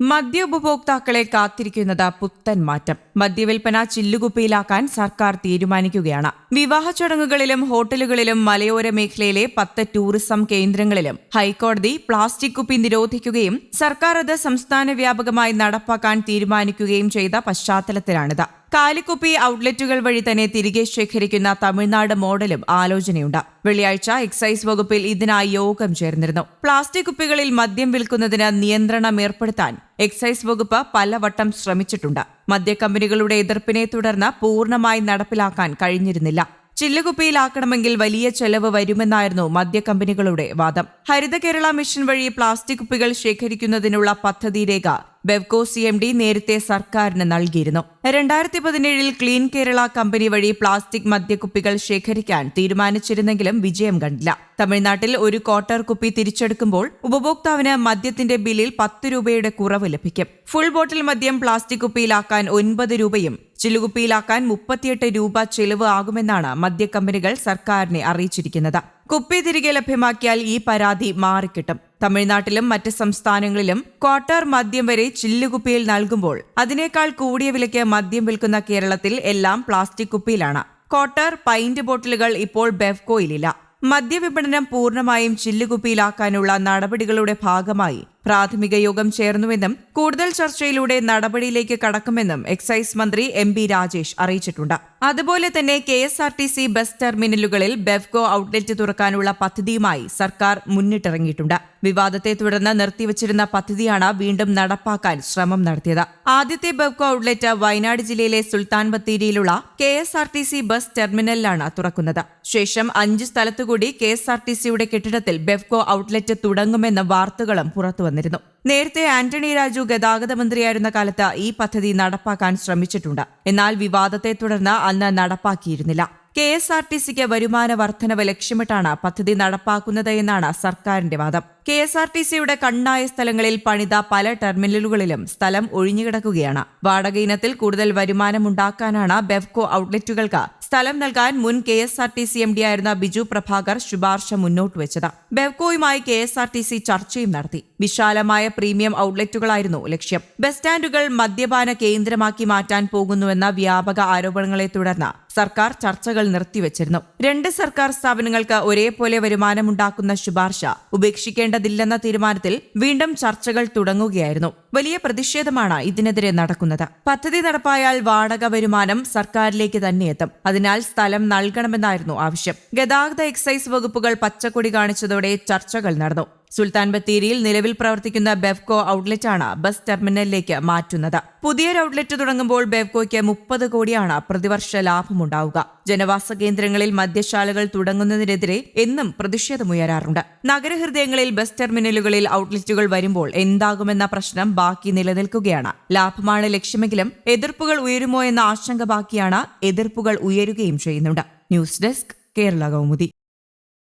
മദ്യ ഉപഭോക്താക്കളെ കാത്തിരിക്കുന്നത് പുത്തൻ മാറ്റം. മദ്യവിൽപ്പന ചില്ലുകുപ്പിയിലാക്കാൻ സർക്കാർ തീരുമാനിക്കുകയാണ്. വിവാഹ ചടങ്ങുകളിലും ഹോട്ടലുകളിലും മലയോര മേഖലയിലെ പത്ത് ടൂറിസം കേന്ദ്രങ്ങളിലും ഹൈക്കോടതി പ്ലാസ്റ്റിക് കുപ്പി നിരോധിക്കുകയും സർക്കാർ അത് സംസ്ഥാന വ്യാപകമായി നടപ്പാക്കാൻ തീരുമാനിക്കുകയും ചെയ്ത പശ്ചാത്തലത്തിലാണിത്. കാലിക്കുപ്പി ഔട്ട്ലെറ്റുകൾ വഴി തന്നെ തിരികെ ശേഖരിക്കുന്ന തമിഴ്നാട് മോഡലും ആലോചനയുണ്ട്. വെള്ളിയാഴ്ച എക്സൈസ് വകുപ്പിൽ ഇതിനായി യോഗം ചേർന്നിരുന്നു. പ്ലാസ്റ്റിക് കുപ്പികളിൽ മദ്യം വിൽക്കുന്നതിന് നിയന്ത്രണം ഏർപ്പെടുത്താൻ എക്സൈസ് വകുപ്പ് പലവട്ടം ശ്രമിച്ചിട്ടുണ്ട്. മദ്യക്കമ്പനികളുടെ എതിർപ്പിനെ തുടർന്ന് പൂർണമായി നടപ്പിലാക്കാൻ കഴിഞ്ഞിരുന്നില്ല. ചില്ലുകുപ്പിയിലാക്കണമെങ്കിൽ വലിയ ചെലവ് വരുമെന്നായിരുന്നു മദ്യക്കമ്പനികളുടെ വാദം. ഹരിത കേരള മിഷൻ വഴി പ്ലാസ്റ്റിക് കുപ്പികൾ ശേഖരിക്കുന്നതിനുള്ള പദ്ധതി രേഖ ബെവ്കോ സി എം ഡി നേരത്തെ സർക്കാരിന് നൽകിയിരുന്നു. രണ്ടായിരത്തി പതിനേഴിൽ ക്ലീൻ കേരള കമ്പനി വഴി പ്ലാസ്റ്റിക് മദ്യക്കുപ്പികൾ ശേഖരിക്കാൻ തീരുമാനിച്ചിരുന്നെങ്കിലും വിജയം കണ്ടില്ല. തമിഴ്നാട്ടിൽ ഒരു ക്വാർട്ടർ കുപ്പി തിരിച്ചെടുക്കുമ്പോൾ ഉപഭോക്താവിന് മദ്യത്തിന്റെ ബില്ലിൽ പത്ത് രൂപയുടെ കുറവ് ലഭിക്കും. ഫുൾ ബോട്ടിൽ മദ്യം പ്ലാസ്റ്റിക് കുപ്പിയിലാക്കാൻ ഒൻപത് രൂപയും ചില്ലുകുപ്പിയിലാക്കാൻ മുപ്പത്തിയെട്ട് രൂപ ചെലവ് ആകുമെന്നാണ് മദ്യക്കമ്പനികൾ സർക്കാരിനെ അറിയിച്ചിരിക്കുന്നത്. കുപ്പി തിരികെ ലഭ്യമാക്കിയാൽ ഈ പരാതി മാറിക്കിട്ടും. തമിഴ്നാട്ടിലും മറ്റ് സംസ്ഥാനങ്ങളിലും ക്വാർട്ടർ മദ്യം വരെ ചില്ലുകുപ്പിയിൽ നൽകുമ്പോൾ അതിനേക്കാൾ കൂടിയ വിലയ്ക്ക് മദ്യം വിൽക്കുന്ന കേരളത്തിൽ എല്ലാം പ്ലാസ്റ്റിക് കുപ്പിയിലാണ്. ക്വാർട്ടർ പൈന്റ് ബോട്ടിലുകൾ ഇപ്പോൾ ബെവ്കോയിലില്ല. മദ്യവിപണനം പൂർണമായും ചില്ലുകുപ്പിയിലാക്കാനുള്ള നടപടികളുടെ ഭാഗമായി പ്രാഥമിക യോഗം ചേർന്നുവെന്നും കൂടുതൽ ചർച്ചയിലൂടെ നടപടിയിലേക്ക് കടക്കുമെന്നും എക്സൈസ് മന്ത്രി എം ബി രാജേഷ് അറിയിച്ചിട്ടുണ്ട്. അതുപോലെ തന്നെ K S R T C bus ടെർമിനലുകളിൽ ബെവ്കോ ഔട്ട്ലെറ്റ് തുറക്കാനുള്ള പദ്ധതിയുമായി സർക്കാർ മുന്നിട്ടിറങ്ങിയിട്ടുണ്ട്. വിവാദത്തെ തുടർന്ന് നിർത്തിവച്ചിരുന്ന പദ്ധതിയാണ് വീണ്ടും നടപ്പാക്കാൻ ശ്രമം നടത്തിയത്. ആദ്യത്തെ ബെവ്കോ ഔട്ട്ലെറ്റ് വയനാട് ജില്ലയിലെ Sultan ബത്തേരിയിലുള്ള K S R T C bus ടെർമിനലിലാണ് തുറക്കുന്നത്. ശേഷം അഞ്ച് സ്ഥലത്തുകൂടി കെ എസ് ആർ ടി സിയുടെ കെട്ടിടത്തിൽ ബെവ്കോ ഔട്ട്ലെറ്റ് തുടങ്ങുമെന്ന വാർത്തകളും പുറത്തുവന്നു. വന്നിരുന്നു. നേരത്തെ ആന്റണി രാജു ഗതാഗത മന്ത്രിയായിരുന്ന കാലത്ത് ഈ പദ്ധതി നടപ്പാക്കാൻ ശ്രമിച്ചിട്ടുണ്ട്. എന്നാൽ വിവാദത്തെ തുടർന്ന് അന്ന് നടപ്പാക്കിയിരുന്നില്ല. കെ എസ് ആർ ടി സിക്ക് വരുമാന വർധനവ് ലക്ഷ്യമിട്ടാണ് പദ്ധതി നടപ്പാക്കുന്നത് എന്നാണ് സർക്കാരിന്റെ വാദം. കെ എസ് ആർ ടി സിയുടെ കണ്ണായ സ്ഥലങ്ങളിൽ പണിത പല ടെർമിനലുകളിലും സ്ഥലം ഒഴിഞ്ഞുകിടക്കുകയാണ്. വാടക ഇനത്തിൽ കൂടുതൽ വരുമാനമുണ്ടാക്കാനാണ് ബെവ്കോ ഔട്ട്ലെറ്റുകൾക്ക് സ്ഥലം നൽകാൻ മുൻ K S R T C M D ആയിരുന്ന ബിജു പ്രഭാകർ ശുപാർശ മുന്നോട്ട് വെച്ചത്. ബെവ്കോയുമായി K S R T C ചർച്ചയും നടത്തി. വിശാലമായ പ്രീമിയം ഔട്ട്ലെറ്റുകളായിരുന്നു ലക്ഷ്യം. ബസ് സ്റ്റാൻഡുകൾ മദ്യപാന കേന്ദ്രമാക്കി മാറ്റാൻ പോകുന്നുവെന്ന വ്യാപക ആരോപണങ്ങളെ തുടർന്ന് സർക്കാർ ചർച്ചകൾ നിർത്തിവച്ചിരുന്നു. രണ്ട് സർക്കാർ സ്ഥാപനങ്ങൾക്ക് ഒരേപോലെ വരുമാനമുണ്ടാക്കുന്ന ശുപാർശ ഉപേക്ഷിക്കേണ്ടതില്ലെന്ന തീരുമാനത്തിൽ വീണ്ടും ചർച്ചകൾ തുടങ്ങുകയായിരുന്നു. വലിയ പ്രതിഷേധമാണ് ഇതിനെതിരെ നടക്കുന്നത്. പദ്ധതി നടപ്പായാൽ വാടക വരുമാനം സർക്കാരിലേക്ക് തന്നെ എത്തും. അതിനാൽ സ്ഥലം നൽകണമെന്നായിരുന്നു ആവശ്യം. ഗതാഗത എക്സൈസ് വകുപ്പുകൾ പച്ചക്കൊടി കാണിച്ചതോടെ ചർച്ചകൾ നടന്നു. സുൽത്താൻ ബത്തേരിയിൽ നിലവിൽ പ്രവർത്തിക്കുന്ന ബെവ്കോ ഔട്ട്ലെറ്റാണ് ബസ് ടെർമിനലിലേക്ക് മാറ്റുന്നത്. പുതിയൊരു ഔട്ട്ലെറ്റ് തുടങ്ങുമ്പോൾ ബെവ്കോയ്ക്ക് മുപ്പത് കോടിയാണ് പ്രതിവർഷ ലാഭമുണ്ടാവുക. ജനവാസ കേന്ദ്രങ്ങളിൽ മദ്യശാലകൾ തുടങ്ങുന്നതിനെതിരെ എന്നും പ്രതിഷേധമുയരാറുണ്ട്. നഗരഹൃദയങ്ങളിൽ ബസ് ടെർമിനലുകളിൽ ഔട്ട്ലെറ്റുകൾ വരുമ്പോൾ എന്താകുമെന്ന പ്രശ്നം ബാക്കി നിലനിൽക്കുകയാണ്. ലാഭമാണ് ലക്ഷ്യമെങ്കിലും എതിർപ്പുകൾ ഉയരുമോ എന്ന ആശങ്ക ബാക്കിയാണ് എതിർപ്പുകൾ ഉയരുകയും ചെയ്യുന്നുണ്ട്. News desk Kerala Kaumudi.